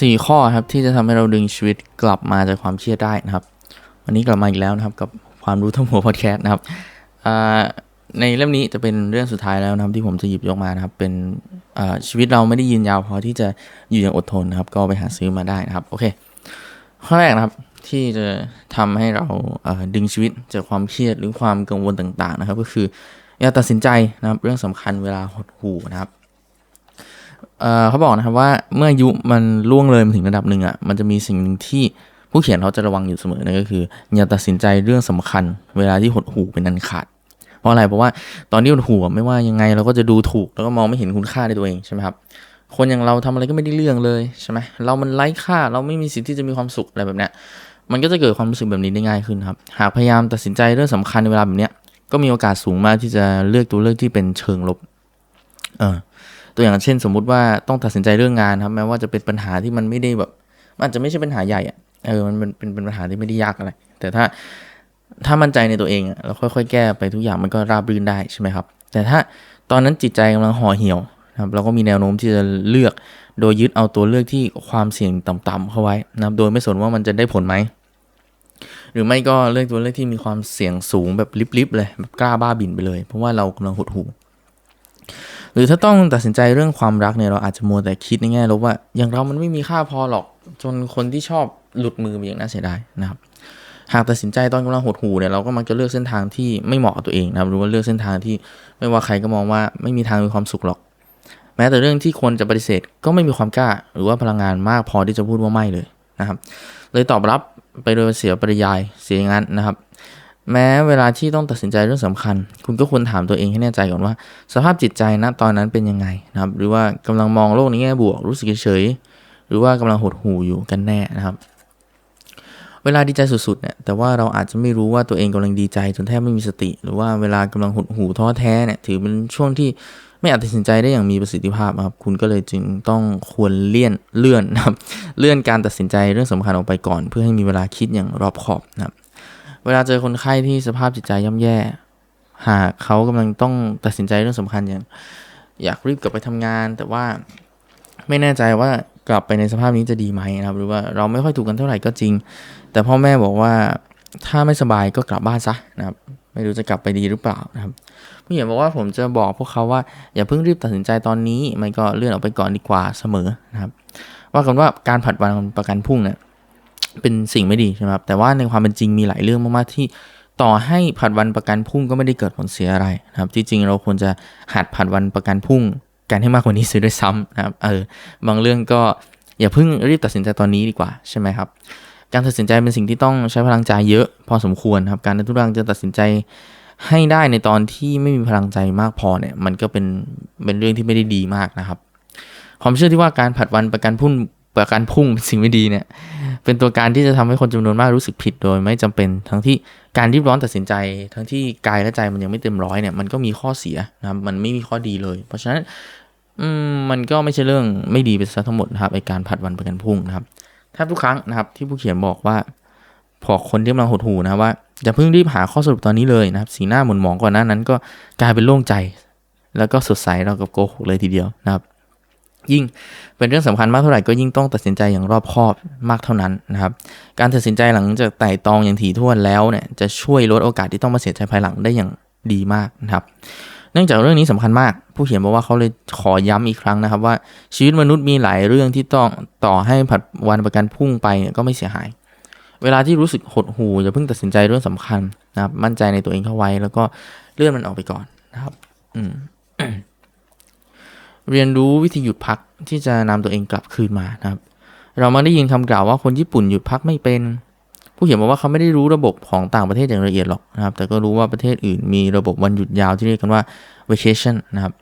สี่ข้อครับที่จะทำให้เราดึงชีวิตกลับมาจากความเครียดได้นะครับ วันนี้กลับมาอีกแล้วนะครับกับความรู้ทั้งหัวพอดแคสต์นะครับในเล่มนี้จะเป็นเรื่องสุดท้ายแล้วนะครับที่ผมจะหยิบยกมานะครับ เป็นชีวิตเราไม่ได้ยืนยาวพอที่จะอยู่อย่างอดทนนะครับ ก็ไปหาซื้อมาได้นะครับโอเค ข้อแรกนะครับที่จะทำให้เราดึงชีวิตจากความเครียดหรือความกังวลต่าง ๆ นะครับ ก็คืออย่าตัดสินใจนะครับเรื่องสำคัญเวลาหดหู่นะครับ เอ่อเขาบอกนะครับว่าเมื่ออายุมันล่วงเลยมาถึงระดับหนึ่งอะมันจะมีสิ่งหนึ่งที่ผู้เขียนเขาจะระวังอยู่เสมอนั่นก็คืออย่าตัดสินใจเรื่องสำคัญ เวลาที่หดหู่เป็นอันขาดเพราะอะไรเพราะว่าตอนที่หดหู่ไม่ว่ายังไงเราก็จะดูถูกแล้วก็มองไม่เห็นคุณค่าในตัวเองใช่ไหมครับคนอย่างเราทำอะไรก็ไม่ได้เรื่องเลยใช่ไหมเรามันไร้ค่าเราไม่มีสิทธิ์ที่จะมีความสุขอะไรแบบเนี้ยมันก็จะเกิดความรู้สึกแบบนี้ได้ง่ายขึ้นครับ หากพยายามตัดสินใจเรื่องสำคัญในเวลาแบบเนี้ยก็มีโอกาสสูงมากที่จะเลือกตัวเลือกที่เป็นเชิงลบ เออ ตัวอย่างเช่น สมมุติว่าต้องตัดสินใจเรื่องงานครับแม้ว่าจะเป็นปัญหาที่มันไม่ได้แบบมันอาจจะไม่ใช่ปัญหาใหญ่อะเออมันเป็นเป็นเป็นปัญหาที่ไม่ได้ยากอะไร แต่ถ้าถ้ามั่นใจในตัวเองอะแล้วค่อยๆ แก้ไปทุกอย่างมันก็ราบรื่นได้ใช่ไหมครับ แต่ถ้าตอนนั้นจิตใจกำลังห่อเหี่ยวนะครับเราก็มีแนวโน้มที่จะเลือก โดยยึดเอาตัวเลือกที่ความเสี่ยงต่ำๆเข้าไว้นะครับโดยไม่สนว่ามันจะได้ผลไหมหรือไม่ก็เลือกตัวเลือกที่มีความเสี่ยงสูงแบบลิบๆเลยแบบกล้าบ้าบินไปเลย เพราะว่าเรากำลังหดหู่ หรือถ้าต้องตัดสินใจเรื่องความรักเนี่ยเราอาจจะมัวแต่คิดในแง่ลบว่า อย่างเรามันไม่มีค่าพอหรอกจนคนที่ชอบหลุดมือไปอย่างน่าเสียดายนะครับ หากตัดสินใจตอนกำลังหดหูเนี่ยเราก็มักจะเลือกเส้นทางที่ไม่เหมาะกับตัวเองนะครับหรือว่าเลือกเส้นทางที่ไม่ว่าใครก็มองว่าไม่มีทางมีความสุขหรอก แม้แต่เรื่องที่ควรจะปฏิเสธก็ไม่มีความกล้า หรือว่าพลังงานมากพอที่จะพูดว่าไม่เลยนะครับ เลยตอบรับไปโดยเสียปริยายเสียอย่างนั้นนะครับ แม้เวลาที่ต้องตัดสินใจเรื่องสำคัญ คุณก็ควรถามตัวเองให้แน่ใจก่อนว่า สภาพจิตใจณตอนนั้นเป็นยังไงนะครับ หรือว่ากำลังมองโลกในแง่บวกรู้สึกเฉย หรือว่ากำลังหดหู่อยู่กันแน่นะครับ เวลาดีใจสุดๆเนี่ยแต่ว่าเราอาจจะไม่รู้ว่าตัวเองกำลังดีใจจนแทบไม่มีสติ หรือว่าเวลากำลังหดหู่ท้อแท้เนี่ยถือเป็นช่วงที่ไม่อาจตัดสินใจได้อย่างมีประสิทธิภาพครับคุณก็เลยจึงต้องควรเลี่ยนเลื่อนนะครับเลื่อนการตัดสินใจเรื่องสำคัญออกไปก่อน เพื่อให้มีเวลาคิดอย่างรอบคอบนะครับ เวลาเจอคนไข้ที่สภาพจิตใจย่ำแย่ หากเขากำลังต้องตัดสินใจเรื่องสำคัญอย่าง อยากรีบกลับไปทำงาน แต่ว่าไม่แน่ใจว่ากลับไปในสภาพนี้จะดีไหมนะครับ หรือว่าเราไม่ค่อยถูกกันเท่าไหร่ก็จริง แต่พ่อแม่บอกว่าถ้าไม่สบายก็กลับบ้านซะนะครับ ไม่รู้จะกลับไปดีหรือเปล่านะครับผู้ใหญ่บอกว่าผมจะบอกพวกเขาว่าอย่าเพิ่งรีบตัดสินใจตอนนี้มันก็เลื่อนออกไปก่อนดีกว่าเสมอนะครับ ว่ากันว่าการผัดวันประกันพรุ่งเนี่ย เป็นสิ่งไม่ดีใช่ไหมครับแต่ว่าในความเป็นจริงมีหลายเรื่องมากๆที่ต่อให้ผัดวันประกันพรุ่งก็ไม่ได้เกิดผลเสียอะไรนะครับ ที่จริงเราควรจะหัดผัดวันประกันพรุ่งกันให้มากกว่านี้เสียด้วยซ้ำนะครับเออบางเรื่องก็อย่าเพิ่งรีบตัดสินใจตอนนี้ดีกว่าใช่ไหมครับ การตัดสินใจเป็นสิ่งที่ต้องใช้พลังใจเยอะพอสมควรครับการทุกเรื่องจะตัดสินใจให้ได้ในตอนที่ไม่มีพลังใจมากพอเนี่ยมันก็เป็นเป็นเรื่องที่ไม่ได้ดีมากนะครับ ความเชื่อที่ว่าการผัดวันประกันพุ่งประกันพรุ่งเป็นสิ่งไม่ดีเนี่ย เป็นตัวการที่จะทำให้คนจำนวนมากรู้สึกผิดโดย ไม่จำเป็นทั้งที่การรีบร้อนตัดสินใจ ทั้งที่กายและใจมันยังไม่เต็มร้อยเนี่ยมันก็มีข้อเสียนะครับมันไม่มีข้อดีเลย เพราะฉะนั้นมันก็ไม่ใช่เรื่องไม่ดีไปซะทั้งหมดนะครับไอการผัดวันประกันพรุ่งนะครับแทบทุกครั้งนะครับที่ผู้เขียนบอกว่าพอคนที่กำลังหดหูนะว่าอย่าเพิ่งรีบหาข้อสรุปตอนนี้เลยนะครับ สีหน้าหม่นหมองก่อนหน้านั้นก็กลายเป็นโล่งใจ แล้วก็สดใสเรากับโกหกเลยทีเดียวนะครับ ยิ่งเป็นเรื่องสำคัญมากเท่าไหร่ก็ยิ่งต้องตัดสินใจอย่างรอบคอบมากเท่านั้นนะครับ การตัดสินใจหลังจากไต่ตองอย่างถี่ถ้วนแล้วเนี่ยจะช่วยลดโอกาสที่ต้องมาเสียใจภายหลังได้อย่างดีมากนะครับ เนื่องจากเรื่องนี้สำคัญมาก ผู้เขียนบอกว่าเขาเลยขอย้ำอีกครั้งนะครับ ว่าชีวิตมนุษย์มีหลายเรื่องที่ต้องต่อให้ผัดวันประกันพรุ่งไปเนี่ยก็ไม่เสียหาย เวลาที่รู้สึกหดหู่อย่าเพิ่งตัดสินใจเรื่องสำคัญนะครับมั่นใจในตัวเองเข้าไว้ แล้วก็เลื่อนมันออกไปก่อนนะครับ อืม เรียนรู้วิธีหยุดพักที่จะนำตัวเองกลับคืนมานะครับ เรามาได้ยินคำกล่าวว่าคนญี่ปุ่นหยุดพักไม่เป็น ผู้เขียนบอกว่าเขาไม่ได้รู้ระบบของต่างประเทศอย่างละเอียดหรอกนะครับ แต่ก็รู้ว่าประเทศอื่นมีระบบวันหยุดยาวที่เรียกกันว่า vacation นะครับ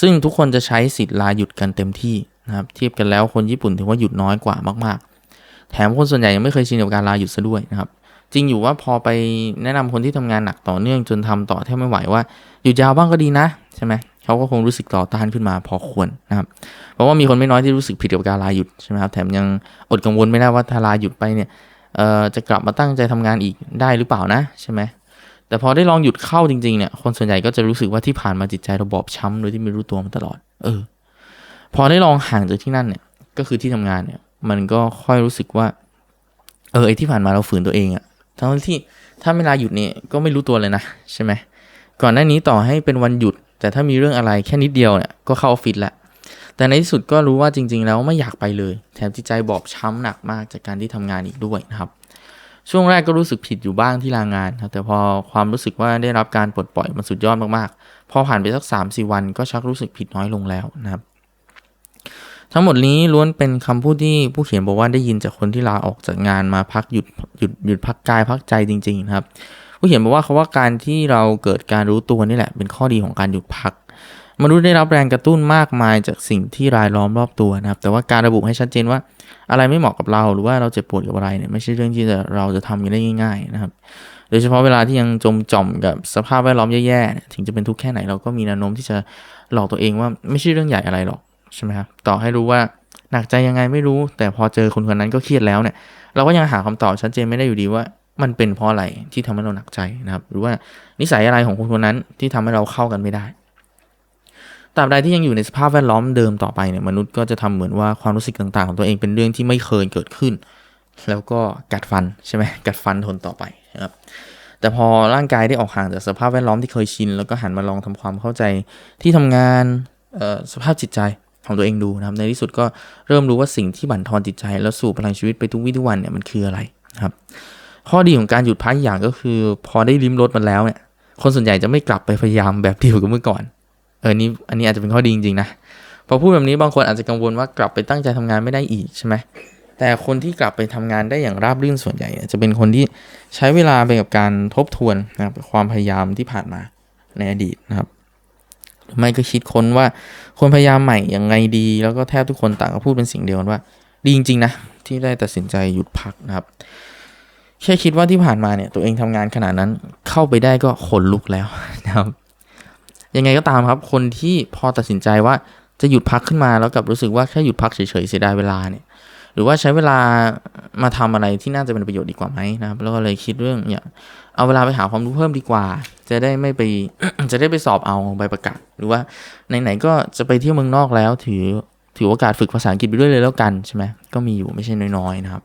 ซึ่งทุกคนจะใช้สิทธิ์ลาหยุดกันเต็มที่นะครับเทียบกันแล้วคนญี่ปุ่นถือว่าหยุดน้อยกว่ามากๆ แถมคนส่วนใหญ่ยังไม่เคยชินกับการลาหยุดซะด้วยนะครับจริงอยู่ว่าพอไปแนะนำคนที่ทำงานหนักต่อเนื่องจนทำต่อแทบไม่ไหวว่าหยุดยาวบ้างก็ดีนะใช่ไหม เขาก็คงรู้สึกต่อต้านขึ้นมาพอควรนะครับ เพราะว่ามีคนไม่น้อยที่รู้สึกผิดกับการลาหยุดใช่ไหมครับ แถมยังอดกังวลไม่ได้ว่าถ้าลาหยุดไปเนี่ยจะกลับมาตั้งใจทำงานอีกได้หรือเปล่านะใช่ไหมแต่พอได้ลองหยุดเข้าจริงๆเนี่ย คนส่วนใหญ่ก็จะรู้สึกว่าที่ผ่านมาจิตใจเราบอบช้ำโดยที่ไม่รู้ตัวมาตลอด เออ พอได้ลองห่างจากที่นั่นเนี่ย ก็คือที่ทำงานเนี่ย มันก็ค่อยรู้สึกว่า เออไอที่ผ่านมาเราฝืนตัวเองอะทั้งที่ถ้าเวลาหยุดเนี่ยก็ไม่รู้ตัวเลยนะใช่ไหมก่อนหน้านี้ต่อให้เป็นวันหยุด แต่ถ้ามีเรื่องอะไรแค่นิดเดียวเนี่ยก็เข้าออฟฟิศละแต่ในที่สุดก็รู้ว่าจริง ๆ แล้วไม่อยากไปเลย แถมจิตใจบอบช้ำหนักมากจากการที่ทำงานอีกด้วยนะครับ ช่วงแรกก็รู้สึกผิดอยู่บ้างที่ลางานครับแต่พอความรู้สึกว่าได้รับการปลดปล่อยมันสุดยอดมากๆ พอผ่านไปสัก3าสี่วันก็ชักรู้สึกผิดน้อยลงแล้วนะครับ ทั้งหมดนี้ล้วนเป็นคำพูดที่ผู้เขียนบอกว่าได้ยินจากคนที่ลาออกจากงานมาพักหยุดหยุดหยุดพักกายพักใจจริง ๆ ครับ ผู้เขียนบอกว่าเขาว่าการที่เราเกิดการรู้ตัวนี่แหละ เป็นข้อดีของการหยุดพัก มนุษย์ได้รับแรงกระตุ้นมากมายจากสิ่งที่รายล้อมรอบตัวนะครับ แต่ว่าการระบุให้ชัดเจนว่า อะไรไม่เหมาะกับเราหรือว่าเราเจ็บปวดกับอะไรเนี่ยไม่ใช่เรื่องที่จะเราจะทำกันได้ง่าย ๆ นะครับ โดยเฉพาะเวลาที่ยังจมจ่อมกับสภาพแวดล้อมแย่ๆถึงจะเป็นทุกข์แค่ไหนเราก็มีแนวโน้มที่จะหลอกตัวเองว่าไม่ใช่เรื่องใหญ่อะไรหรอกใช่ไหมครับต่อให้รู้ว่าหนักใจยังไงไม่รู้ แต่พอเจอคนคนนั้นก็เครียดแล้วเนี่ย เราก็ยังหาคำตอบชัดเจนไม่ได้อยู่ดีว่า มันเป็นเพราะอะไรที่ทำให้เราหนักใจนะครับ หรือว่านิสัยอะไรของคนคนนั้นที่ทำให้เราเข้ากันไม่ได้ตราบใดที่ยังอยู่ในสภาพแวดล้อมเดิมต่อไปเนี่ยมนุษย์ก็จะทำเหมือนว่าความรู้สึกต่างๆ ของตัวเองเป็นเรื่องที่ไม่เคยเกิดขึ้น แล้วก็กัดฟันใช่ไหมกัดฟันทนต่อไปนะครับแต่พอร่างกายได้ออกห่างจากสภาพแวดล้อมที่เคยชิน แล้วก็หันมาลองทำความเข้าใจที่ทำงานสภาพจิตใจของตัวเองดูนะครับในที่สุดก็เริ่มรู้ว่าสิ่งที่บั่นทอนจิตใจ แล้วสู่พลังชีวิตไปทุกวิทุกวันเนี่ยมันคืออะไรนะครับ ข้อดีของการหยุดพักอย่างก็คือ พอได้ลิ้มรสมันแล้วเนี่ยคนส่วนใหญ่จะไม่กลับไปพยายามแบบเดียวกับเมื่อก่อน เออนี่อันนี้อาจจะเป็นข้อดีจริงๆนะพอพูดแบบนี้บางคนอาจจะกังวลว่ากลับไปตั้งใจทำงานไม่ได้อีกใช่ไหมแต่คนที่กลับไปทำงานได้อย่างราบรื่นส่วนใหญ่ จะเป็นคนที่ใช้เวลาไปกับการทบทวนนะครับความพยายามที่ผ่านมาในอดีตนะครับไม่ก็คิดค้นว่าคนพยายามใหม่อย่างไงดี แล้วก็แทบทุกคนต่างก็พูดเป็นสิ่งเดียวกันว่า ดีจริงๆนะที่ได้ตัดสินใจหยุดพักนะครับ แค่คิดว่าที่ผ่านมาเนี่ยตัวเองทำงานขนาดนั้นเข้าไปได้ก็ขนลุกแล้วนะครับยังไงก็ตามครับ คนที่พอตัดสินใจว่าจะหยุดพักขึ้นมาแล้วกับรู้สึกว่าแค่หยุดพักเฉยๆเสียดายเวลาเนี่ย หรือว่าใช้เวลามาทำอะไรที่น่าจะเป็นประโยชน์ดีกว่าไหมนะครับ แล้วก็เลยคิดเรื่องอย่างเอาเวลาไปหาความรู้เพิ่มดีกว่า จะได้ไม่ไปจะได้ไปสอบเอาใบประกาศ หรือว่าไหนๆก็จะไปเที่ยวเมืองนอกแล้วถือถือโอกาสฝึกภาษาอังกฤษไปด้วยเลยแล้วกันใช่ไหมก็มีอยู่ไม่ใช่น้อยๆนะครับ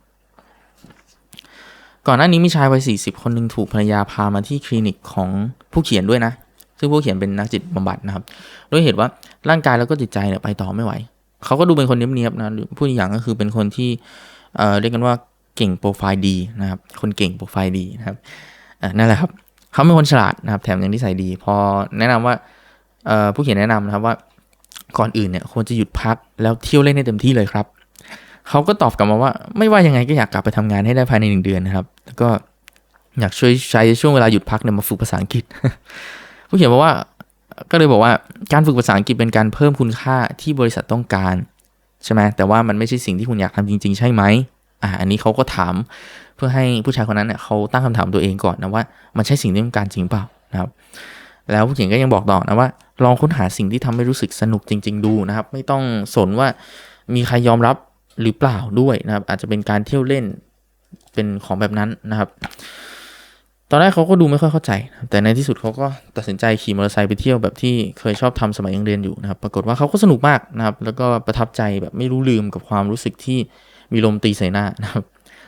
ก่อนหน้านี้มีชายวัย 40 คนหนึ่งถูกภรรยาพามาที่คลินิกของผู้เขียนด้วยนะ ซึ่งผู้เขียนเป็นนักจิตบำบัดนะครับ ด้วยเหตุว่าร่างกายแล้วก็จิตใจเนี่ยไปต่อไม่ไหว เขาก็ดูเป็นคนเนียบๆนะผู้อย่างก็คือเป็นคนที่เอ่อเรียกกันว่าเก่งโปรไฟล์ดีนะครับ คนเก่งโปรไฟล์ดีนะครับนั่นแหละครับ เขาเป็นคนฉลาดนะครับ แถมยังนิสัยดี พอแนะนำว่าผู้เขียนแนะนำนะครับว่าก่อนอื่นเนี่ยควรจะหยุดพักแล้วเที่ยวเล่นให้เต็มที่เลยครับ เขาก็ตอบกลับมาว่า ไม่ว่ายังไงก็อยากกลับไปทำงานให้ได้ภายในหนึ่งเดือนนะครับ แล้วก็อยากช่วยใช้ช่วงเวลาหยุดพักเนี่ยมาฝึกภาษาอังกฤษ ผู้เขียนบอกว่า ก็เลยบอกว่าการฝึกภาษาอังกฤษเป็นการเพิ่มคุณค่าที่บริษัทต้องการใช่ไหมแต่ว่ามันไม่ใช่สิ่งที่คุณอยากทำจริง ๆ ใช่ไหมอ่าอันนี้เขาก็ถามเพื่อให้ผู้ชายคนนั้นเนี่ยเขาตั้งคำถามตัวเองก่อนนะว่ามันใช่สิ่งที่ต้องการจริงเปล่านะครับ แล้วผู้เขียนก็ยังบอกต่อนะว่า ลองค้นหาสิ่งที่ทำให้รู้สึกสนุกจริง ๆ ดูนะครับ ไม่ต้องสนว่ามีใครยอมรับ หรือเปล่าด้วยนะครับ อาจจะเป็นการเที่ยวเล่นเป็นของแบบนั้นนะครับ ตอนแรกเขาก็ดูไม่ค่อยเข้าใจ แต่ในที่สุดเขาก็ตัดสินใจขี่มอเตอร์ไซค์ไปเที่ยวแบบที่เคยชอบทำสมัยยังเรียนอยู่นะครับ ปรากฏว่าเขาก็สนุกมากนะครับ แล้วก็ประทับใจแบบไม่รู้ลืมกับความรู้สึกที่มีลมตีใส่หน้านะครับ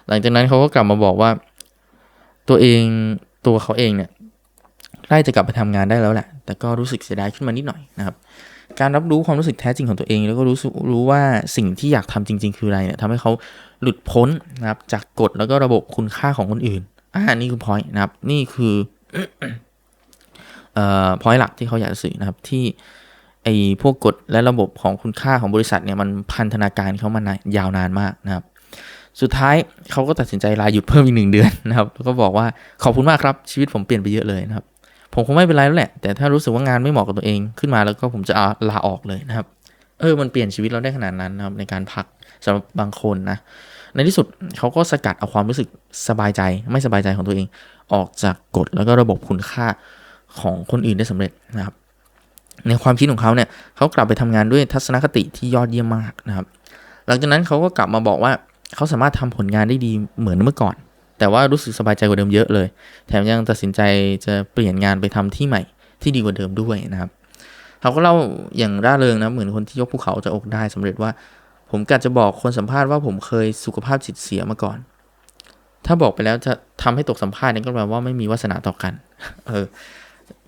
หลังจากนั้นเขาก็กลับมาบอกว่า ตัวเองตัวเขาเองเนี่ยใกล้จะกลับไปทำงานได้แล้วแหละ แต่ก็รู้สึกเสียดายขึ้นมานิดหน่อยนะครับ การรับรู้ความรู้สึกแท้จริงของตัวเอง แล้วก็รู้รู้ว่าสิ่งที่อยากทำจริง ๆ คืออะไรเนี่ยทำให้เขาหลุดพ้นนะครับ จากกฎแล้วก็ระบบคุณค่าของคนอื่นอ่านี่คือ point นะครับ นี่คือเอ่อ point หลักที่เขาอยากจะสื่อนะครับที่ไอ้พวกกฎและระบบของคุณค่าของบริษัทเนี่ยมันพันธนาการเขามานยาวนานมากนะครับ สุดท้ายเขาก็ตัดสินใจลาหยุดเพิ่มอีกหนึ่งเดือนนะครับ แล้วก็บอกว่าขอบคุณมากครับชีวิตผมเปลี่ยนไปเยอะเลยนะครับ ผมคงไม่เป็นไรแล้วแหละ แต่ถ้ารู้สึกว่างานไม่เหมาะกับตัวเองขึ้นมาแล้วก็ผมจะลาออกเลยนะครับ เออ มันเปลี่ยนชีวิตเราได้ขนาดนั้นนะครับในการพักสำหรับบางคนนะ ในที่สุดเขาก็สกัดเอาความรู้สึกสบายใจไม่สบายใจของตัวเอง ออกจากกฎแล้วก็ระบบคุณค่าของคนอื่นได้สำเร็จนะครับ ในความคิดของเขาเนี่ยเขากลับไปทำงานด้วยทัศนคติที่ยอดเยี่ยมมากนะครับ หลังจากนั้นเขาก็กลับมาบอกว่าเขาสามารถทำผลงานได้ดีเหมือนเมื่อก่อน แต่ว่ารู้สึกสบายใจกว่าเดิมเยอะเลย แถมยังตัดสินใจจะเปลี่ยนงานไปทำที่ใหม่ที่ดีกว่าเดิมด้วยนะครับ เขาก็เล่าอย่างร่าเริงนะเหมือนคนที่ยกภูเขาจะอกได้สำเร็จว่า ผมกะจะบอกคนสัมภาษณ์ว่าผมเคยสุขภาพจิตเสียมาก่อน ถ้าบอกไปแล้วจะทำให้ตกสัมภาษณ์นี่นก็แปลว่าไม่มีวาสนาต่อกัน เออ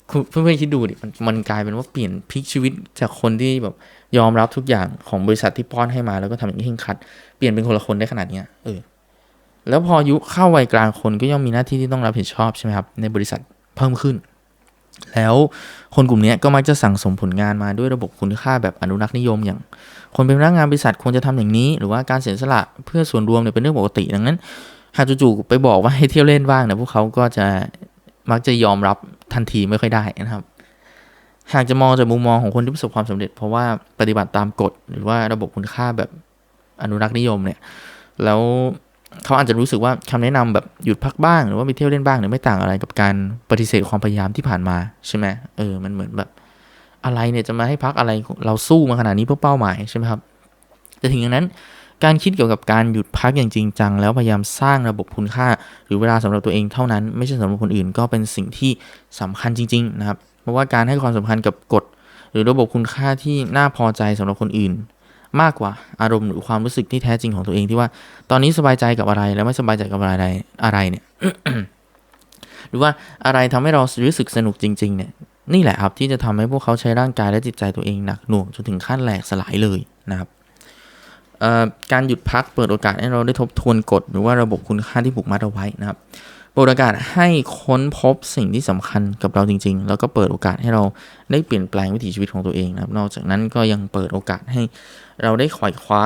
คุณเพื่อนๆคิดดูดิมันมันกลายเป็นว่าเปลี่ยนพลิกชีวิตจากคนที่แบบยอมรับทุกอย่างของบริษัทที่ป้อนให้มาแล้วก็ทำอย่างนี้คัด เปลี่ยนเป็นคนละคนได้ขนาดเนี้ยเออ แล้วพออายุเข้าวัยกลางคนก็ย่อมมีหน้าที่ที่ต้องรับผิดชอบใช่ไหมครับในบริษัทเพิ่มขึ้น แล้วคนกลุ่มนี้ก็มักจะสั่งสมผลงานมาด้วยระบบคุณค่าแบบอนุรักษ์นิยมอย่าง คนเป็นพนักงานบริษัทควรจะทำอย่างนี้ หรือว่าการเสียสละเพื่อส่วนรวมเนี่ยเป็นเรื่องปกติดังนั้นหากจู่ๆไปบอกว่าให้เที่ยวเล่นบ้างเนี่ยพวกเขาก็จะมักจะยอมรับทันทีไม่ค่อยได้นะครับ หากจะมองจากมุมมองของคนที่ประสบความสำเร็จ เพราะว่าปฏิบัติตามกฎหรือว่าระบบคุณค่าแบบอนุรักษ์นิยมเนี่ย แล้ว เขาอาจจะรู้สึกว่าคำแนะนำแบบหยุดพักบ้างหรือว่าไปเที่ยวเล่นบ้างเนี่ยไม่ต่างอะไรกับการปฏิเสธความพยายามที่ผ่านมาใช่ไหมเออมันเหมือนแบบ อะไรเนี่ยจะมาให้พักอะไรเราสู้มาขนาดนี้เพื่อเป้าหมายใช่ไหมครับแต่ถึงอย่างนั้นการคิดเกี่ยวกับการหยุดพักอย่างจริงจัง แล้วพยายามสร้างระบบคุณค่า หรือเวลาสำหรับตัวเองเท่านั้น ไม่ใช่สำหรับคนอื่นก็เป็นสิ่งที่สำคัญจริง ๆ นะครับ เพราะว่าการให้ความสำคัญกับกฎ หรือระบบคุณค่าที่น่าพอใจสำหรับคนอื่น มากกว่าอารมณ์หรือความรู้สึกที่แท้จริงของตัวเองที่ว่า ตอนนี้สบายใจกับอะไรแล้วไม่สบายใจกับอะไรอะไรเนี่ยหรือว่าอะไรทำให้เรารู้สึกสนุกจริง ๆ เนี่ย นี่แหละครับที่จะทำให้พวกเขาใช้ร่างกายและจิตใจตัวเองหนักหน่วงจนถึงขั้นแหลกสลายเลยนะครับการหยุดพักเปิดโอกาสให้เราได้ทบทวนกฎหรือว่าระบบคุณค่าที่ผูกมัดเอาไว้นะครับ เปิดโอกาสให้ค้นพบสิ่งที่สำคัญกับเราจริง ๆ แล้วก็เปิดโอกาสให้เราได้เปลี่ยนแปลงวิถีชีวิตของตัวเองนะครับ นอกจากนั้นก็ยังเปิดโอกาสให้เราได้ขวายคว้า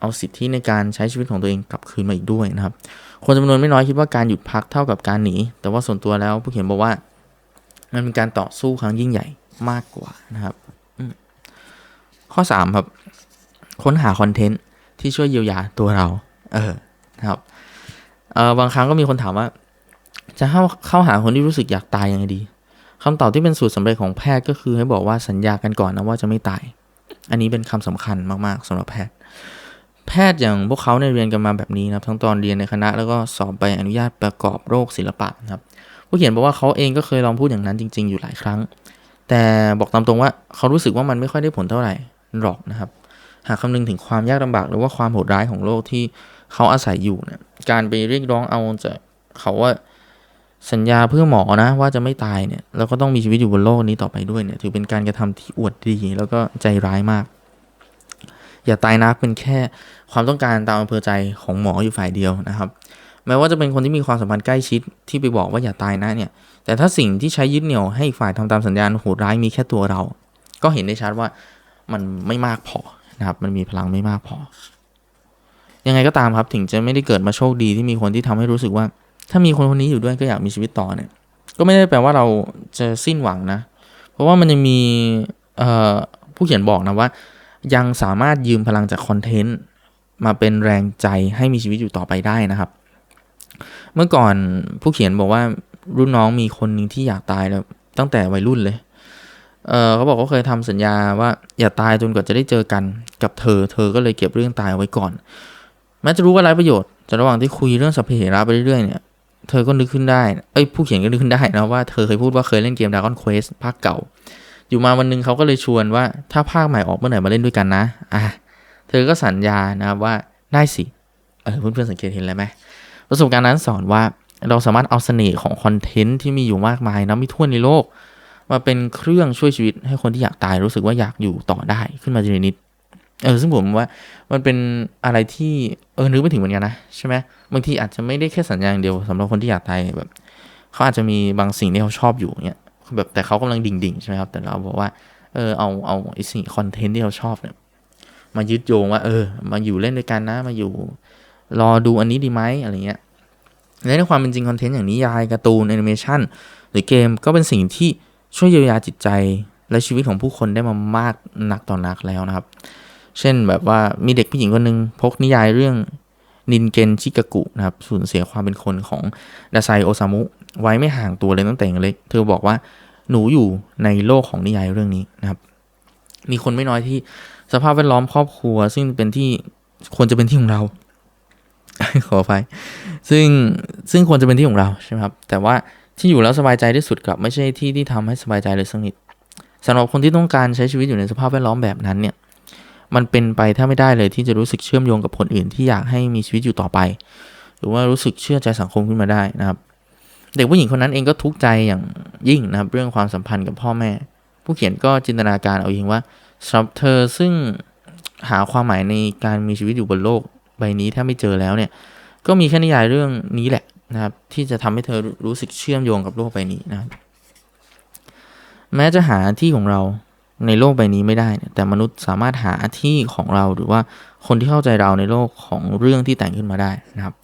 เอาสิทธิในการใช้ชีวิตของตัวเองกลับคืนมาอีกด้วยนะครับ คนจำนวนไม่น้อยคิดว่าการหยุดพักเท่ากับการหนี แต่ว่าส่วนตัวแล้วผู้เขียนบอกว่า มันเป็นการต่อสู้ครั้งยิ่งใหญ่มากกว่านะครับ ข้อ3ครับค้นหาคอนเทนต์ที่ช่วยเยียวยาตัวเรา เออนะครับเออบางครั้งก็มีคนถามว่า จะเข้าเข้าหาคนที่รู้สึกอยากตายยังไงดีคำตอบที่เป็นสูตรสำเร็จของแพทย์ก็คือให้บอกว่าสัญญากันก่อนนะว่าจะไม่ตาย อันนี้เป็นคำสำคัญมากๆสำหรับแพทย์ แพทย์อย่างพวกเขาในเรียนกันมาแบบนี้นะครับ ทั้งตอนเรียนในคณะแล้วก็สอบใบอนุญาตประกอบโรคศิลปะนะครับ ผู้เขียนบอกว่าเขาเองก็เคยลองพูดอย่างนั้นจริง ๆ อยู่หลายครั้ง แต่บอกตามตรงว่าเขารู้สึกว่ามันไม่ค่อยได้ผลเท่าไหร่หรอกนะครับ หากคำนึงถึงความยากลำบากหรือว่าความโหดร้ายของโลกที่เขาอาศัยอยู่เนี่ยการไปเรียกร้องเอาจะเขาว่า สัญญาเพื่อหมอนะว่าจะไม่ตายเนี่ยแล้วก็ต้องมีชีวิตอยู่บนโลกนี้ต่อไปด้วยเนี่ยถือเป็นการกระทำที่อวดดีแล้วก็ใจร้ายมาก อย่าตายนักเป็นแค่ความต้องการตามอำเภอใจของหมออยู่ฝ่ายเดียวนะครับ แม้ว่าจะเป็นคนที่มีความสัมพันธ์ใกล้ชิดที่ไปบอกว่าอย่าตายนะเนี่ย แต่ถ้าสิ่งที่ใช้ยึดเหนี่ยวให้ฝ่ายทำตามสัญญาโหดร้ายมีแค่ตัวเรา ก็เห็นได้ชัดว่ามันไม่มากพอนะครับมันมีพลังไม่มากพอ ยังไงก็ตามครับถึงจะไม่ได้เกิดมาโชคดีที่มีคนที่ทำให้รู้สึกว่า ถ้ามีคนคนนี้อยู่ด้วยก็อยากมีชีวิตต่อเนี่ย ก็ไม่ได้แปลว่าเราจะสิ้นหวังนะ เพราะว่ามันยังมีผู้เขียนบอกนะว่า ยังสามารถยืมพลังจากคอนเทนต์มาเป็นแรงใจให้มีชีวิตอยู่ต่อไปได้นะครับ เมื่อก่อนผู้เขียนบอกว่ารุ่นน้องมีคนหนึ่งที่อยากตายแล้วตั้งแต่วัยรุ่นเลยเเขาบอกเขาเคยทำสัญญาว่าอย่าตายจนกว่าจะได้เจอกันกับเธอ เธอก็เลยเก็บเรื่องตายไว้ก่อน แม้จะรู้ว่าไร้ประโยชน์แต่ระหว่างที่คุยเรื่องสัพเพเหระไปเรื่อยๆเนี่ย เธอก็นึกขึ้นได้ เอ้ยผู้เขียนก็นึกขึ้นได้นะว่าเธอเคยพูดว่าเคยเล่นเกม Dragon Quest ภาคเก่า อยู่มาวันนึงเขาก็เลยชวนว่าถ้าภาคใหม่ออกเมื่อไหร่มาเล่นด้วยกันนะ อะ เธอก็สัญญานะครับว่าได้สิ เออเพื่อนๆสังเกตเห็นแล้วไหมประสบการณ์นั้นสอนว่าเราสามารถเอาเสน่ห์ของคอนเทนต์ที่มีอยู่มากมายนะมีทั่วในโลก มาเป็นเครื่องช่วยชีวิตให้คนที่อยากตายรู้สึกว่าอยากอยู่ต่อได้ขึ้นมาทีนิด เออซึ่งผมว่ามันเป็นอะไรที่เออนึกไม่ถึงเหมือนกันนะใช่ไหมบางทีอาจจะไม่ได้แค่สัญญาอย่างเดียวสำหรับคนที่อยากตายแบบเขาอาจจะมีบางสิ่งที่เขาชอบอยู่เนี่ยแบบแต่เขากำลังดิ่งๆใช่ไหมครับแต่เราบอกว่าเออเอาเอาไอ้สิ่งคอนเทนต์ที่เขาชอบเนี่ยมายึดโยงว่าเออ มาอยู่เล่นด้วยกันนะมาอยู่ รอดูอันนี้ดีไหมอะไรเงี้ยและในความเป็นจริงคอนเทนต์อย่างนิยายการ์ตูนแอนิเมชันหรือเกมก็เป็นสิ่งที่ช่วยเยียวยาจิตใจและชีวิตของผู้คนได้มามากนักต่อนักแล้วนะครับ เช่นแบบว่ามีเด็กผู้หญิงคนหนึ่งพกนิยายเรื่องนินเกนชิกากุนะครับสูญเสียความเป็นคนของดาไซโอซามุ ไว้ไม่ห่างตัวเลยตั้งแต่เล็ก เธอบอกว่าหนูอยู่ในโลกของนิยายเรื่องนี้นะครับ มีคนไม่น้อยที่สภาพแวดล้อมครอบครัว ซึ่งเป็นที่ควรจะเป็นที่ของเรา ขออภัยซึ่งซึ่งควรจะเป็นที่ของเราใช่ไหมครับ แต่ว่าที่อยู่แล้วสบายใจที่สุดกลับไม่ใช่ที่ที่ทำให้สบายใจเลยสักนิดสำหรับคนที่ต้องการใช้ชีวิตอยู่ในสภาพแวดล้อมแบบนั้นเนี่ย มันเป็นไปถ้าไม่ได้เลยที่จะรู้สึกเชื่อมโยงกับคนอื่นที่อยากให้มีชีวิตอยู่ต่อไป หรือว่ารู้สึกเชื่อใจสังคมขึ้นมาได้นะครับ เด็กผู้หญิงคนนั้นเองก็ทุกข์ใจอย่างยิ่งนะครับ เรื่องความสัมพันธ์กับพ่อแม่ ผู้เขียนก็จินตนาการเอาเองว่าสำหรับเธอซึ่งหาความหมายในการมีชีวิตอยู่บนโลกใบนี้ถ้าไม่เจอแล้วเนี่ย ก็มีแค่นิยายเรื่องนี้แหละนะครับ ที่จะทำให้เธอรู้สึกเชื่อมโยงกับโลกใบนี้นะครับแม้จะหาที่ของเรา ในโลกใบนี้ไม่ได้เนี่ยแต่มนุษย์สามารถหาที่ของเราหรือว่าคนที่เข้าใจเราในโลกของเรื่องที่แต่งขึ้นมาได้นะครับ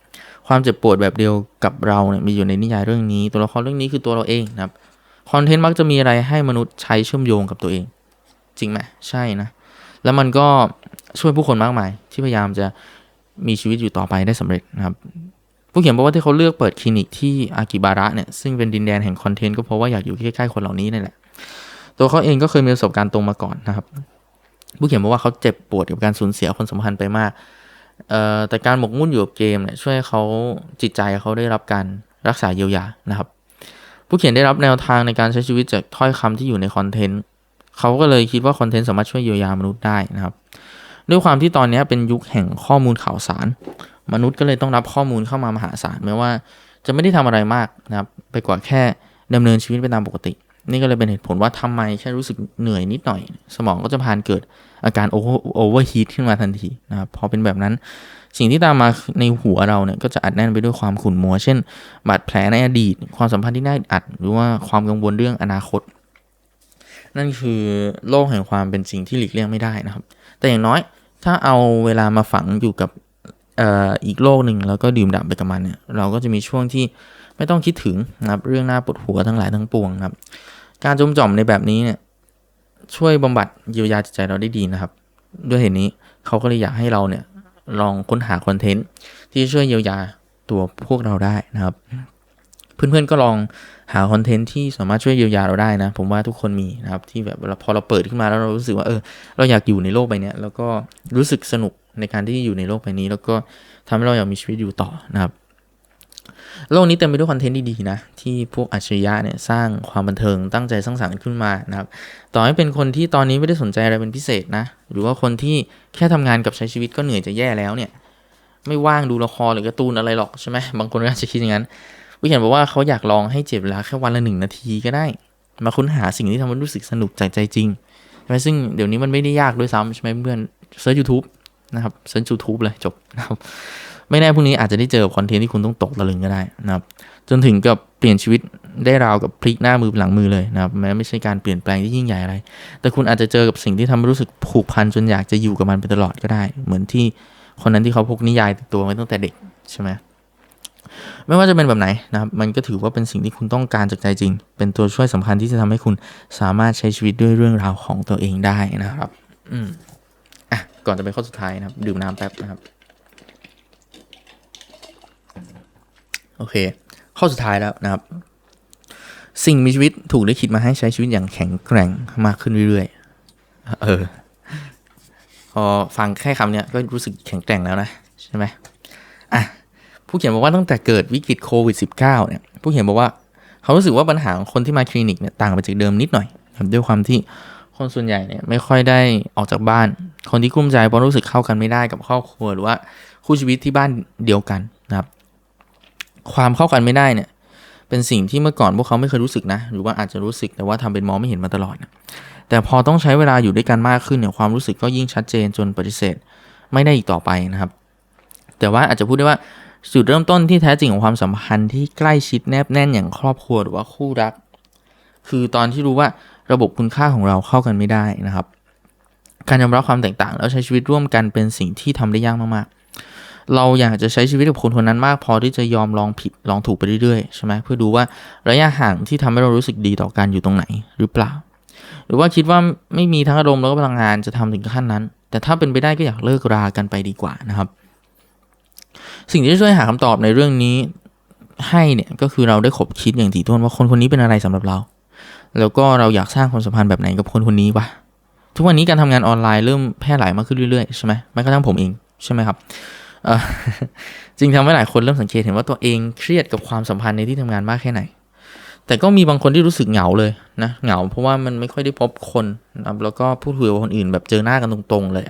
ความเจ็บปวดแบบเดียวกับเราเนี่ยมีอยู่ในนิยายเรื่องนี้ ตัวละครเรื่องนี้คือตัวเราเองนะครับคอนเทนต์มักจะมีอะไรให้มนุษย์ใช้เชื่อมโยงกับตัวเอง จริงไหมใช่นะ แล้วมันก็ช่วยผู้คนมากมาย ที่พยายามจะมีชีวิตอยู่ต่อไปได้สำเร็จนะครับ ผู้เขียนบอกว่าที่เขาเลือกเปิดคลินิกที่อากิบาระเนี่ยซึ่งเป็นดินแดนแห่งคอนเทนต์ก็เพราะว่าอยากอยู่ใกล้ๆคนเหล่านี้นี่แหละ ตัวเขาเองก็เคยมีประสบการณ์ตรงมาก่อนนะครับ ผู้เขียนบอกว่าเขาเจ็บปวดกับการสูญเสียคนสำคัญไปมากเอ่อแต่การหมกมุ่นอยู่กับเกมเนี่ยช่วยให้เขาจิตใจเขาได้รับการรักษาเยียวยานะครับ ผู้เขียนได้รับแนวทางในการใช้ชีวิตจากถ้อยคำที่อยู่ในคอนเทนต์เขาก็เลยคิดว่าคอนเทนต์สามารถช่วยเยียวยามนุษย์ได้นะครับ ด้วยความที่ตอนนี้เป็นยุคแห่งข้อมูลข่าวสาร มนุษย์ก็เลยต้องรับข้อมูลเข้ามามหาศาลแม้ว่าจะไม่ได้ทำอะไรมากนะครับ ไปกว่าแค่ดำเนินชีวิตไปตามปกติ นี่ก็เลยเป็นเหตุผลว่าทำไมแค่รู้สึกเหนื่อยนิดหน่อย สมองก็จะพานเกิดอาการโอเวอร์ฮีทขึ้นมาทันทีนะครับพอเป็นแบบนั้นสิ่งที่ตามมาในหัวเราเนี่ยก็จะอัดแน่นไปด้วยความขุ่นมัว เช่น บาดแผลในอดีต ความสัมพันธ์ที่น่าอัด หรือว่าความกังวลเรื่องอนาคต นั่นคือโลกแห่งความเป็นจริงที่หลีกเลี่ยงไม่ได้นะครับ แต่อย่างน้อยถ้าเอาเวลามาฝังอยู่กับอ่ออีกโลกหนึ่งแล้วก็ดื่มด่ำไปกับมันเนี่ยเราก็จะมีช่วงที่ไม่ต้องคิดถึงนะครับเรื่องหน้าปวดหัวทั้งหลายทั้งปวงนะครับ การจุ่มจ่อมในแบบนี้เนี่ยช่วยบำบัดเยียวยาจิตใจเราได้ดีนะครับ ด้วยเหตุนี้เขาก็เลยอยากให้เราเนี่ยลองค้นหาคอนเทนต์ที่ช่วยเยียวยาตัวพวกเราได้นะครับ เพื่อนๆก็ลองหาคอนเทนต์ที่สามารถช่วยเยียวยาเราได้นะ ผมว่าทุกคนมีนะครับที่แบบเวลาพอเราเปิดขึ้นมาแล้วเรารู้สึกว่าเออเราอยากอยู่ในโลกใบนี้แล้วก็รู้สึกสนุกในการที่อยู่ในโลกใบนี้ แล้วก็ทำให้เราอยากมีชีวิตอยู่ต่อนะครับ โลกนี้เต็มไปด้วยคอนเทนต์ดีๆนะ ที่พวกอัจฉริยะเนี่ยสร้างความบันเทิงตั้งใจสร้างสรรค์ขึ้นมานะครับ ต่อให้เป็นคนที่ตอนนี้ไม่ได้สนใจอะไรเป็นพิเศษนะ หรือว่าคนที่แค่ทำงานกับใช้ชีวิตก็เหนื่อยจะแย่แล้วเนี่ย ไม่ว่างดูละครหรือการ์ตูนอะไรหรอกใช่ไหมบางคนก็อาจจะคิดอย่างนั้นวิเขียนบอกว่าเขาอยากลองให้เจ็บเวลาแค่วันละหนึ่งนาทีก็ได้ มาค้นหาสิ่งที่ทำให้รู้สึกสนุกจากใจจริงใช่ไหมซึ่งเดี๋ยวนี้มันไม่ได้ยากด้วยซ้ำใช่ไหมเพื่อนเซิร์ชยูทูบนะครับเซิร์ชยูทูบเลยจบนะครับ ไม่แน่พรุ่งนี้อาจจะได้เจอคอนเทนต์ที่คุณต้องตกตะลึงก็ได้นะครับจนถึงกับเปลี่ยนชีวิตได้ราวกับพลิกหน้ามือเป็นหลังมือเลยนะครับแม้ไม่ใช่การเปลี่ยนแปลงที่ยิ่งใหญ่อะไร แต่คุณอาจจะเจอกับสิ่งที่ทำให้รู้สึกผูกพันจนอยากจะอยู่กับมันไปตลอดก็ได้ เหมือนที่คนนั้นที่เขาพกนิยายติดตัวไว้ตั้งแต่เด็กใช่ไหมไม่ว่าจะเป็นแบบไหนนะครับ มันก็ถือว่าเป็นสิ่งที่คุณต้องการจากใจจริง เป็นตัวช่วยสำคัญที่จะทำให้คุณสามารถใช้ชีวิตด้วยเรื่องราวของตัวเองได้นะครับ อืมอะก่อนจะไปข้อสุดท้ายนะครับ ดื่มน้ำแป๊บนะครับ โอเค ข้อสุดท้ายแล้วนะครับ สิ่งมีชีวิตถูกได้คิดมาให้ใช้ชีวิตอย่างแข็งแกร่งมากขึ้นเรื่อยๆ เออ พอฟังแค่คำเนี้ยก็รู้สึกแข็งแกร่งแล้วนะ ใช่ไหมอะ ผู้เขียนบอกว่าตั้งแต่เกิดวิกฤตโควิด -19 เนี่ย ผู้เขียนบอกว่าเขารู้สึกว่าปัญหาของคนที่มาคลินิกเนี่ยต่างไปจากเดิมนิดหน่อย ด้วยความที่คนส่วนใหญ่เนี่ยไม่ค่อยได้ออกจากบ้าน คนที่กลุ้มใจเพราะรู้สึกเข้ากันไม่ได้กับครอบครัวหรือว่าคู่ชีวิตที่บ้านเดียวกันนะครับ ความเข้ากันไม่ได้เนี่ย เป็นสิ่งที่เมื่อก่อนพวกเขาไม่เคยรู้สึกนะ หรือว่าอาจจะรู้สึกแต่ว่าทำเป็นมองไม่เห็นมาตลอดนะแต่พอต้องใช้เวลาอยู่ด้วยกันมากขึ้นเนี่ยความรู้สึกก็ยิ่งชัดเจนจนปฏิเสธ ไม่ได้อีกต่อไปนะครับ แต่ว่าอาจจะพูดได้ว่าจุดเริ่มต้นที่แท้จริงของความสัมพันธ์ที่ใกล้ชิดแนบแน่นอย่างครอบครัวหรือว่าคู่รัก คือตอนที่รู้ว่าระบบคุณค่าของเราเข้ากันไม่ได้นะครับ การยอมรับความแตกต่างแล้วใช้ชีวิตร่วมกันเป็นสิ่งที่ทำได้ยากมากๆ เราอยากจะใช้ชีวิตกับคนคนนั้นมาก พอที่จะยอมลองผิดลองถูกไปเรื่อยๆใช่ไหมเพื่อดูว่าระยะห่างที่ทำให้เรารู้สึกดีต่อกันอยู่ตรงไหนหรือเปล่า หรือว่าคิดว่าไม่มีทั้งอารมณ์แล้วก็พลังงานจะทำถึงขั้นนั้น แต่ถ้าเป็นไปได้ก็อยากเลิกรากันไปดีกว่านะครับ สิ่งที่จะช่วยหาคำตอบในเรื่องนี้ให้เนี่ยก็คือเราได้ขบคิดอย่างถี่ถ้วนว่าคนคนนี้เป็นอะไรสำหรับเรา แล้วก็เราอยากสร้างความสัมพันธ์แบบไหนกับคนคนนี้วะทุกวันนี้การทำงานออนไลน์เริ่มแพร่หลายมากขึ้นเรื่อยๆใช่ไหมแม้กระทั่งผมเองใช่ไหมครับ จึงทำให้หลายคนเริ่มสังเกตเห็นว่าตัวเองเครียดกับความสัมพันธ์ในที่ทำงานมากแค่ไหน แต่ก็มีบางคนที่รู้สึกเหงาเลยนะเหงาเพราะว่ามันไม่ค่อยได้พบคนนะแล้วก็พูดคุยกับคนอื่นแบบเจอหน้ากันตรงๆเลย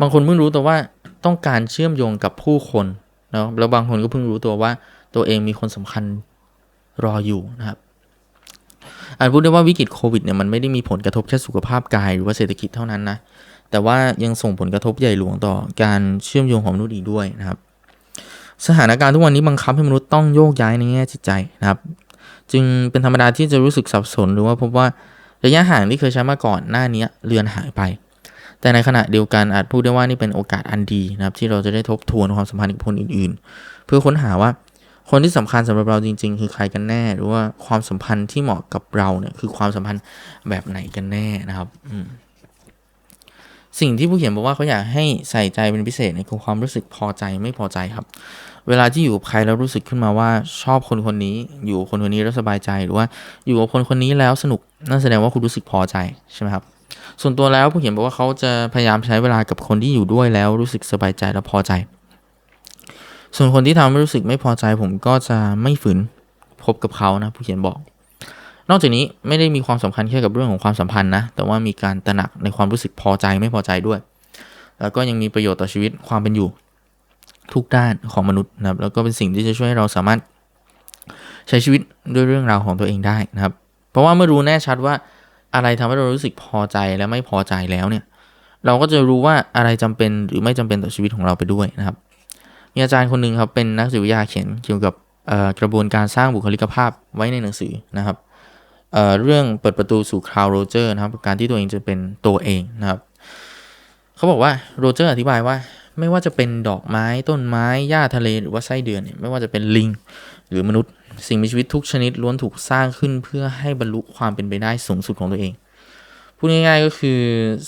บางคนเพิ่งรู้ตัวว่าต้องการเชื่อมโยงกับผู้คนนะแล้วบางคนก็เพิ่งรู้ตัวว่าตัวเองมีคนสำคัญรออยู่นะครับอาจพูดได้ว่าวิกฤตโควิดเนี่ยมันไม่ได้มีผลกระทบแค่สุขภาพกายหรือว่าเศรษฐกิจเท่านั้นนะ แต่ว่ายังส่งผลกระทบใหญ่หลวงต่อการเชื่อมโยงของมนุษย์อีกด้วยนะครับ สถานการณ์ทุกวันนี้บังคับให้มนุษย์ต้องโยกย้ายในแง่จิตใจนะครับ จึงเป็นธรรมดาที่จะรู้สึกสับสนหรือว่าพบว่าระยะห่างที่เคยใช้มาก่อนหน้านี้เลือนหายไป แต่ในขณะเดียวกันอาจพูดได้ว่านี่เป็นโอกาสอันดีนะครับ ที่เราจะได้ทบทวนความสัมพันธ์กับคนอื่นๆ เพื่อค้นหาว่าคนที่สำคัญสำหรับเราจริง ๆ คือใครกันแน่ หรือว่าความสัมพันธ์ที่เหมาะกับเราเนี่ยคือความสัมพันธ์แบบไหนกันแน่นะครับ อืม สิ่งที่ผู้เขียนบอกว่าเขาอยากให้ใส่ใจเป็นพิเศษเนี่ยคือความรู้สึกพอใจไม่พอใจครับ เวลาที่อยู่กับใครแล้วรู้สึกขึ้นมาว่าชอบคนคนนี้อยู่คนคนนี้แล้วสบายใจหรือว่าอยู่กับคนคนนี้แล้วสนุกนั่นแสดงว่าคุณรู้สึกพอใจใช่ไหมครับส่วนตัวแล้วผู้เขียนบอกว่าเขาจะพยายามใช้เวลากับคนที่อยู่ด้วยแล้วรู้สึกสบายใจและพอใจ ส่วนคนที่ทำให้รู้สึกไม่พอใจผมก็จะไม่ฝืนพบกับเขานะผู้เขียนบอก นอกจากนี้ไม่ได้มีความสำคัญแค่กับเรื่องของความสัมพันธ์นะ แต่ว่ามีการตระหนักในความรู้สึกพอใจไม่พอใจด้วย แล้วก็ยังมีประโยชน์ต่อชีวิตความเป็นอยู่ทุกด้านของมนุษย์นะครับ แล้วก็เป็นสิ่งที่จะช่วยให้เราสามารถใช้ชีวิตด้วยเรื่องราวของตัวเองได้นะครับ เพราะว่าเมื่อรู้แน่ชัดว่าอะไรทำให้เรารู้สึกพอใจและไม่พอใจแล้วเนี่ย เราก็จะรู้ว่าอะไรจำเป็นหรือไม่จำเป็นต่อชีวิตของเราไปด้วยนะครับ มีอาจารย์คนหนึ่งครับเป็นนักจิตวิทยาเขียนเกี่ยวกับกระบวนการสร้างบุคลิกภาพไว้ในหนังสือนะครับ เเรื่องเปิดประตูสู่คราวโรเจอร์นะครับการที่ตัวเองจะเป็นตัวเองนะครับเขาบอกว่าโรเจอร์อธิบายว่าไม่ว่าจะเป็นดอกไม้ต้นไม้หญ้าทะเลหรือว่าไส้เดือนเนี่ยไม่ว่าจะเป็นลิง หรือมนุษย์ สิ่งมีชีวิตทุกชนิดล้วนถูกสร้างขึ้นเพื่อให้บรรลุความเป็นไปได้สูงสุดของตัวเองพูดง่ายๆก็คือ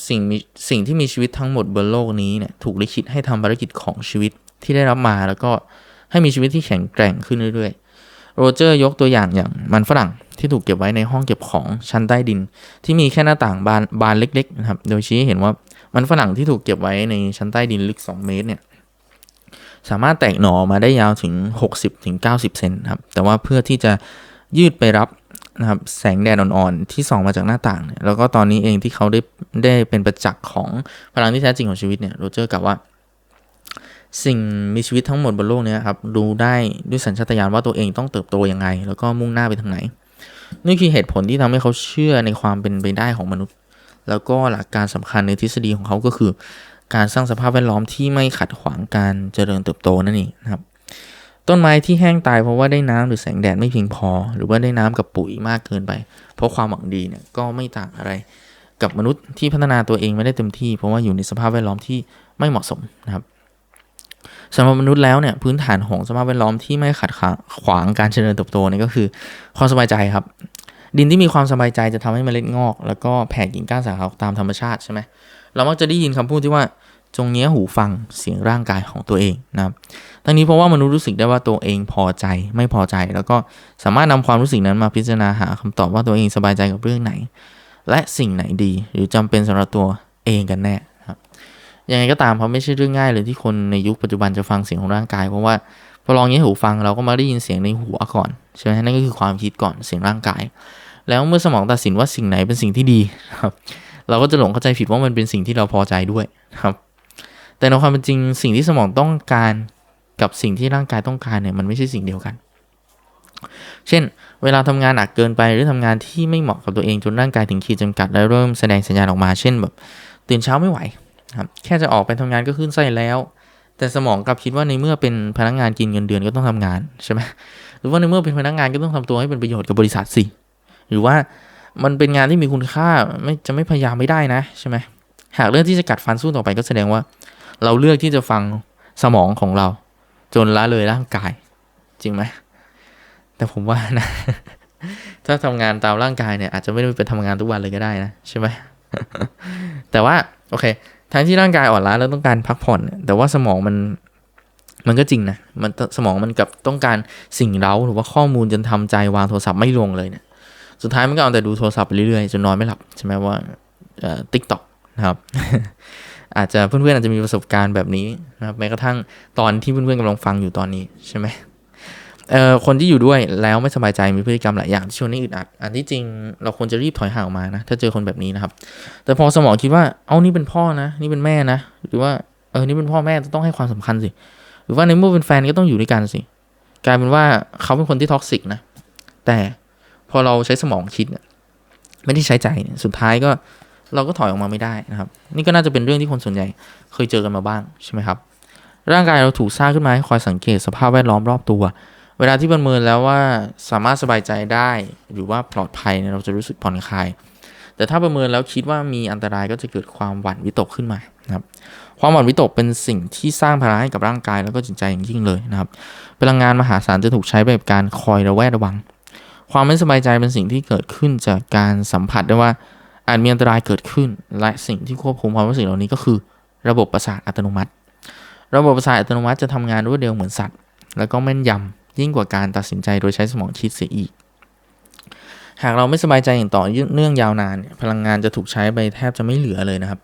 สิ่งมีสิ่งที่มีชีวิตทั้งหมดบนโลกนี้เนี่ยถูกลิขิตให้ทำภารกิจของชีวิตที่ได้รับมาแล้วก็ให้มีชีวิตที่แข็งแกร่งขึ้นเรื่อยๆ โรเจอร์ยกตัวอย่างอย่างมันฝรั่งที่ถูกเก็บไว้ในห้องเก็บของชั้นใต้ดิน ที่มีแค่หน้าต่างบานบานเล็กๆนะครับโดยชี้เห็นว่ามันฝรั่งที่ถูกเก็บไว้ในชั้นใต้ดินลึก 2 เมตรเนี่ยสามารถแตกหน่อมาได้ยาวถึง 60-90 เซนครับแต่ว่าเพื่อที่จะยืดไปรับนะครับแสงแดดอ่อนๆที่ส่องมาจากหน้าต่างเนี่ยแล้วก็ตอนนี้เองที่เขาได้ได้เป็นประจักษ์ของพลังที่แท้จริงของชีวิตเนี่ยโรเจอร์กล่าวว่า สิ่งมีชีวิตทั้งหมดบนโลกนี้ครับรู้ได้ด้วยสัญชาตญาณว่าตัวเองต้องเติบโตยังไง แล้วก็มุ่งหน้าไปทางไหน นี่คือเหตุผลที่ทำให้เขาเชื่อในความเป็นไปได้ของมนุษย์ แล้วก็หลักการสำคัญในทฤษฎีของเขาก็คือ การสร้างสภาพแวดล้อมที่ไม่ขัดขวางการเจริญเติบโตนั่นเองนะครับ ต้นไม้ที่แห้งตายเพราะว่าได้น้ำหรือแสงแดดไม่เพียงพอ หรือว่าได้น้ำกับปุ๋ยมากเกินไป เพราะความหวังดีเนี่ยก็ไม่ต่างอะไร กับมนุษย์ที่พัฒนาตัวเองไม่ได้เต็มที่ เพราะว่าอยู่ในสภาพแวดล้อมที่ไม่เหมาะสมนะครับ สำหรับมนุษย์แล้วเนี่ยพื้นฐานของสภาพแวดล้อมที่ไม่ขัดขวางการเจริญเติบโตนี่ก็คือความสบายใจครับ ดินที่มีความสบายใจจะทำให้เมล็ดงอก แล้วก็แผ่กิ่งก้านสาขาตามธรรมชาติใช่ไหมเรามักจะได้ยินคำพูดที่ว่าจงเนี้ยหูฟังเสียงร่างกายของตัวเองนะครับทั้งนี้เพราะว่ามนุษย์รู้สึกได้ว่าตัวเองพอใจไม่พอใจ แล้วก็สามารถนำความรู้สึกนั้นมาพิจารณาหาคำตอบว่าตัวเองสบายใจกับเรื่องไหน และสิ่งไหนดีหรือจำเป็นสำหรับตัวเองกันแน่ ยังไงก็ตามเพราไม่ใช่เรื่องง่ายเลยที่คนในยุคปัจจุบันจะฟังเสียงของร่างกาย เพราะว่าพอลองยี่หูฟังเราก็มาได้ยินเสียงในหัวก่อนใช่ไหมนั่นก็คือความคิดก่อนเสียงร่างกาย แล้วเมื่อสมองตัดสินว่าสิ่งไหนเป็นสิ่งที่ดีครับ เราก็จะหลงเข้าใจผิดว่ามันเป็นสิ่งที่เราพอใจด้วยครับ แต่ในความเป็นจริงสิ่งที่สมองต้องการกับสิ่งที่ร่างกายต้องการเนี่ยมันไม่ใช่สิ่งเดียวกัน เช่น เวลาทำงานหนักเกินไปหรือทำงานที่ไม่เหมาะกับตัวเองจนร่างกายถึงขีดจำกัด แล้วเริ่มแสดงสัญญาณออกมา เช่นแบบ ตื่นเช้าไม่ไหว ครับแค่จะออกไปทำงานก็ขึ้นไส้แล้ว แต่สมองกลับคิดว่าในเมื่อเป็นพนักงานกินเงินเดือนก็ต้องทำงานใช่ไหมหรือว่าในเมื่อเป็นพนักงานก็ต้องทำตัวให้เป็นประโยชน์กับบริษัทสิหรือว่ามันเป็นงานที่มีคุณค่าไม่จะไม่พยายามไม่ได้นะใช่ไหมหากเลือกที่จะกัดฟันสู้ต่อไปก็แสดงว่า เราเลือกที่จะฟังสมองของเรา จนละเลยร่างกาย จริงไหมแต่ผมว่านะ ถ้าทำงานตามร่างกายเนี่ยอาจจะไม่ได้ไปทำงานทุกวันเลยก็ได้นะใช่ไหมแต่ว่าโอเค ทั้งที่ร่างกายอ่อนล้าแล้วต้องการพักผ่อน แต่ว่าสมองมันมันก็จริงนะมันสมองมันกับต้องการสิ่งเร้าหรือว่าข้อมูลจนทำใจวางโทรศัพท์ไม่ลงเลยเนี่ยสุดท้ายมันก็เอาแต่ดูโทรศัพท์ไปเรื่อยๆจนนอนไม่หลับใช่ไหมว่าติ๊กต็อกนะครับอาจจะเพื่อนๆอาจจะมีประสบการณ์แบบนี้นะครับแม้กระทั่งตอนที่เพื่อนๆกำลังฟังอยู่ตอนนี้ใช่ไหม คนที่อยู่ด้วยแล้วไม่สบายใจมีพฤติกรรมหลายอย่างที่ชวนให้อึดอัด อันที่จริงเราควรจะรีบถอยห่างออกมานะ ถ้าเจอคนแบบนี้นะครับ แต่พอสมองคิดว่า เอานี่เป็นพ่อนะ นี่เป็นแม่นะ หรือว่า เออ นี่เป็นพ่อแม่ต้องให้ความสำคัญสิ หรือว่าในเมื่อเป็นแฟนก็ต้องอยู่ด้วยกันสิ กลายเป็นว่าเขาเป็นคนที่ท็อกซิกนะ แต่พอเราใช้สมองคิดเนี่ยไม่ได้ใช้ใจ สุดท้ายก็เราก็ถอยออกมาไม่ได้นะครับ นี่ก็น่าจะเป็นเรื่องที่คนส่วนใหญ่เคยเจอกันมาบ้างใช่ไหมครับ ร่างกายเราถูกสร้างขึ้นมาให้คอยสังเกตสภาพแวดล้อมรอบตัว เวลาที่ประเมินแล้วว่าสามารถสบายใจได้หรือว่าปลอดภัยเราจะรู้สึกผ่อนคลาย แต่ถ้าประเมินแล้วคิดว่ามีอันตรายก็จะเกิดความหวั่นวิตกขึ้นมานะครับความหวั่นวิตกเป็นสิ่งที่สร้างภาระให้กับร่างกายแล้วก็จิตใจอย่างยิ่งเลยนะครับ พลังงานมหาศาลจะถูกใช้ไปกับการคอยระแวดระวัง ความไม่สบายใจเป็นสิ่งที่เกิดขึ้นจากการสัมผัสได้ว่าอาจมีอันตรายเกิดขึ้น และสิ่งที่ควบคุมความรู้สึกเหล่านี้ก็คือ ระบบประสาทอัตโนมัติ ระบบประสาทอัตโนมัติจะทำงานรวดเร็วเหมือนสัตว์ แล้วก็แม่นยำ ยิ่งกว่าการตัดสินใจโดยใช้สมองคิดเสียอีก หากเราไม่สบายใจอย่างต่อเนื่องยาวนาน พลังงานจะถูกใช้ไปแทบจะไม่เหลือเลยนะครับ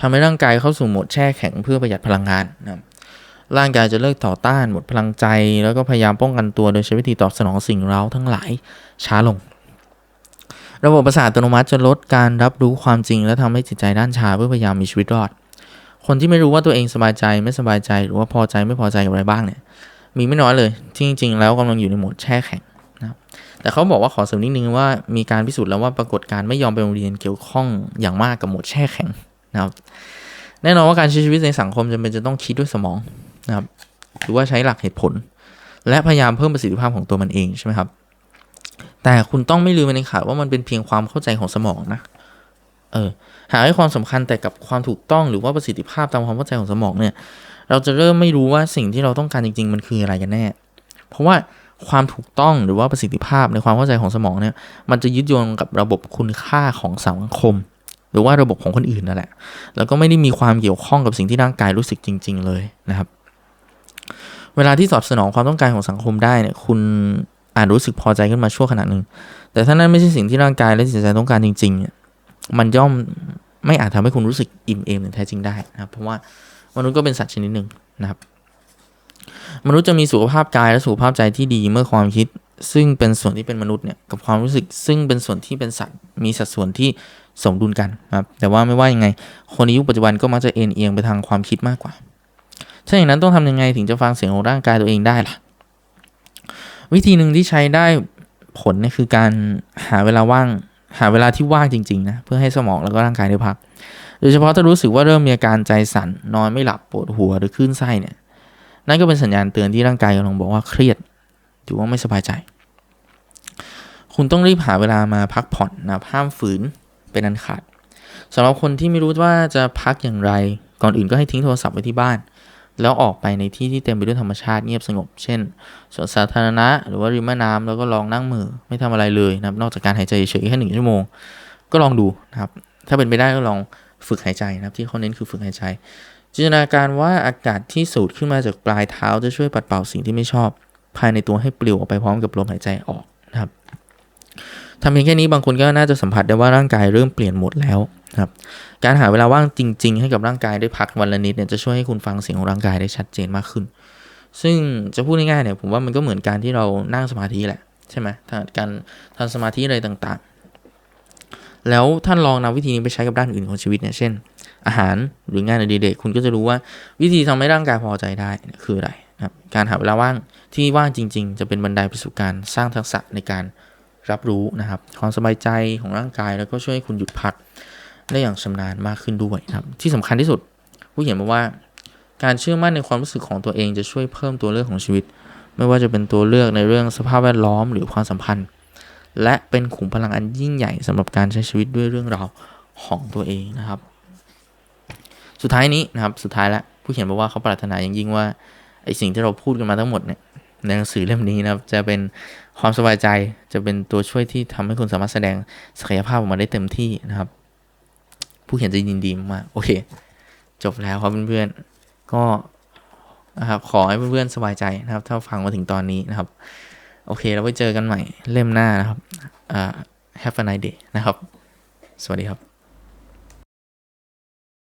ทำให้ร่างกายเข้าสู่โหมดแช่แข็งเพื่อประหยัดพลังงานนะครับร่างกายจะเลิกต่อต้านหมดพลังใจ แล้วก็พยายามป้องกันตัวโดยใช้วิธีตอบสนองสิ่งเร้าทั้งหลายช้าลง ระบบประสาทอัตโนมัติจะลดการรับรู้ความจริง และทำให้จิตใจด้านชาเพื่อพยายามมีชีวิตรอด คนที่ไม่รู้ว่าตัวเองสบายใจไม่สบายใจหรือว่าพอใจไม่พอใจกับอะไรบ้างเนี่ย มีไม่น้อยเลยที่จริง ๆ แล้วกำลังอยู่ในโหมดแช่แข็งนะครับแต่เขาบอกว่าขอเสริมนิดนึงว่ามีการพิสูจน์แล้วว่าปรากฏการไม่ยอมไปโรงเรียนเกี่ยวข้องอย่างมากกับโหมดแช่แข็งนะครับ แน่นอนว่าการใช้ชีวิตในสังคมจำเป็นจะต้องคิดด้วยสมองนะครับ หรือว่าใช้หลักเหตุผล และพยายามเพิ่มประสิทธิภาพของตัวมันเองใช่ไหมครับ แต่คุณต้องไม่ลืมในขาดว่ามันเป็นเพียงความเข้าใจของสมองนะเออหาให้ความสำคัญแต่กับความถูกต้องหรือว่าประสิทธิภาพตามความเข้าใจของสมองเนี่ย เราจะเริ่มไม่รู้ว่าสิ่งที่เราต้องการจริง ๆ มันคืออะไรกันแน่ เพราะว่าความถูกต้องหรือว่าประสิทธิภาพในความเข้าใจของสมองเนี่ย มันจะยึดโยงกับระบบคุณค่าของสังคม หรือว่าระบบของคนอื่นนั่นแหละ แล้วก็ไม่ได้มีความเกี่ยวข้องกับสิ่งที่ร่างกายรู้สึกจริง ๆ เลยนะครับ เวลาที่ตอบสนองความต้องการของสังคมได้เนี่ย คุณอาจรู้สึกพอใจขึ้นมาชั่วขณะหนึ่ง แต่ถ้านั้นไม่ใช่สิ่งที่ร่างกายและจิตใจต้องการจริงๆเนี่ยมันย่อมไม่อาจทำให้คุณรู้สึกอิ่มเอมอย่างแท้จริงได้นะครับ เพราะว่า มนุษย์ก็เป็นสัตว์ชนิดหนึ่งนะครับ มนุษย์จะมีสุขภาพกายและสุขภาพใจที่ดีเมื่อความคิด ซึ่งเป็นส่วนที่เป็นมนุษย์เนี่ยกับความรู้สึกซึ่งเป็นส่วนที่เป็นสัตว์มีสัดส่วนที่สมดุลกันนะครับแต่ว่าไม่ว่ายังไง คนในยุคปัจจุบันก็มักจะเอ็นเอียงไปทางความคิดมากกว่าถ้าอย่างนั้นต้องทำยังไงถึงจะฟังเสียงของร่างกายตัวเองได้ล่ะ วิธีหนึ่งที่ใช้ได้ผลเนี่ยคือการหาเวลาว่าง หาเวลาที่ว่างจริงๆนะเพื่อให้สมองแล้วก็ร่างกายได้พัก โดยเฉพาะถ้ารู้สึกว่าเริ่มมีอาการใจสั่นนอนไม่หลับปวดหัวหรือคลื่นไส้เนี่ยนั่นก็เป็นสัญญาณเตือนที่ร่างกายกำลังบอกว่าเครียดหรือว่าไม่สบายใจ คุณต้องรีบหาเวลามาพักผ่อนนะห้ามฝืนเป็นอันขาดสำหรับคนที่ไม่รู้ว่าจะพักอย่างไร ก่อนอื่นก็ให้ทิ้งโทรศัพท์ไว้ที่บ้าน แล้วออกไปในที่ที่เต็มไปด้วยธรรมชาติเงียบสงบ เช่นสวนสาธารณะ หรือว่าริมแม่น้ำแล้วก็ลองนั่งมือไม่ทำอะไรเลยนะครับนอกจากการหายใจเฉยๆแค่หนึ่งชั่วโมง ก็ลองดูนะครับ ถ้าเป็นไปได้ก็ลอง ฝึกหายใจนะครับที่เขาเน้นคือฝึกหายใจ จินตนาการว่าอากาศที่สูดขึ้นมาจากปลายเท้าจะช่วยปัดเป่าสิ่งที่ไม่ชอบ ภายในตัวให้ปลิวออกไปพร้อมกับลมหายใจออกนะครับทำเพียงแค่นี้บางคนก็น่าจะสัมผัสได้ว่าร่างกายเริ่มเปลี่ยนโหมดแล้วครับการหาเวลาว่างจริง ๆ ให้กับร่างกายได้พักวันละนิดเนี่ยจะช่วยให้คุณฟังเสียงของร่างกายได้ชัดเจนมากขึ้น ซึ่งจะพูดง่ายๆเนี่ยผมว่ามันก็เหมือนการที่เรานั่งสมาธิแหละใช่ไหมการทำสมาธิอะไรต่างๆ แล้วท่านลองนำวิธีนี้ไปใช้กับด้านอื่นของชีวิตเนี่ยเช่น อาหารหรืองานอดิเรกคุณก็จะรู้ว่าวิธีทำให้ร่างกายพอใจได้คืออะไรนะครับการหาเวลาว่างที่ว่างจริง ๆ จะเป็นบันไดไปสู่การสร้างทักษะในการรับรู้นะครับ ความสบายใจของร่างกายแล้วก็ช่วยให้คุณหยุดพักได้อย่างชำนาญมากขึ้นด้วยครับที่สำคัญที่สุดผู้เขียนบอกว่า การเชื่อมั่นในความรู้สึกของตัวเองจะช่วยเพิ่มตัวเลือกของชีวิต ไม่ว่าจะเป็นตัวเลือกในเรื่องสภาพแวดล้อมหรือความสัมพันธ์ และเป็นขุมพลังอันยิ่งใหญ่สำหรับการใช้ชีวิตด้วยเรื่องราวของตัวเองนะครับ สุดท้ายนี้นะครับสุดท้ายแล้วผู้เขียนบอกว่าเขาปรารถนาอย่างยิ่งว่าไอสิ่งที่เราพูดกันมาทั้งหมดเนี่ยในหนังสือเล่มนี้นะครับจะเป็นความสบายใจจะเป็นตัวช่วยที่ทำให้คุณสามารถแสดงศักยภาพออกมาได้เต็มที่นะครับ ผู้เขียนจะยินดีมากโอเค จบแล้วครับเพื่อนๆก็นะครับขอให้เพื่อนๆสบายใจนะครับ ถ้าฟังมาถึงตอนนี้นะครับ โอเคเราไปเจอกันใหม่เล่มหน้านะครับอ่า Have a nice day นะครับ สวัสดีครับ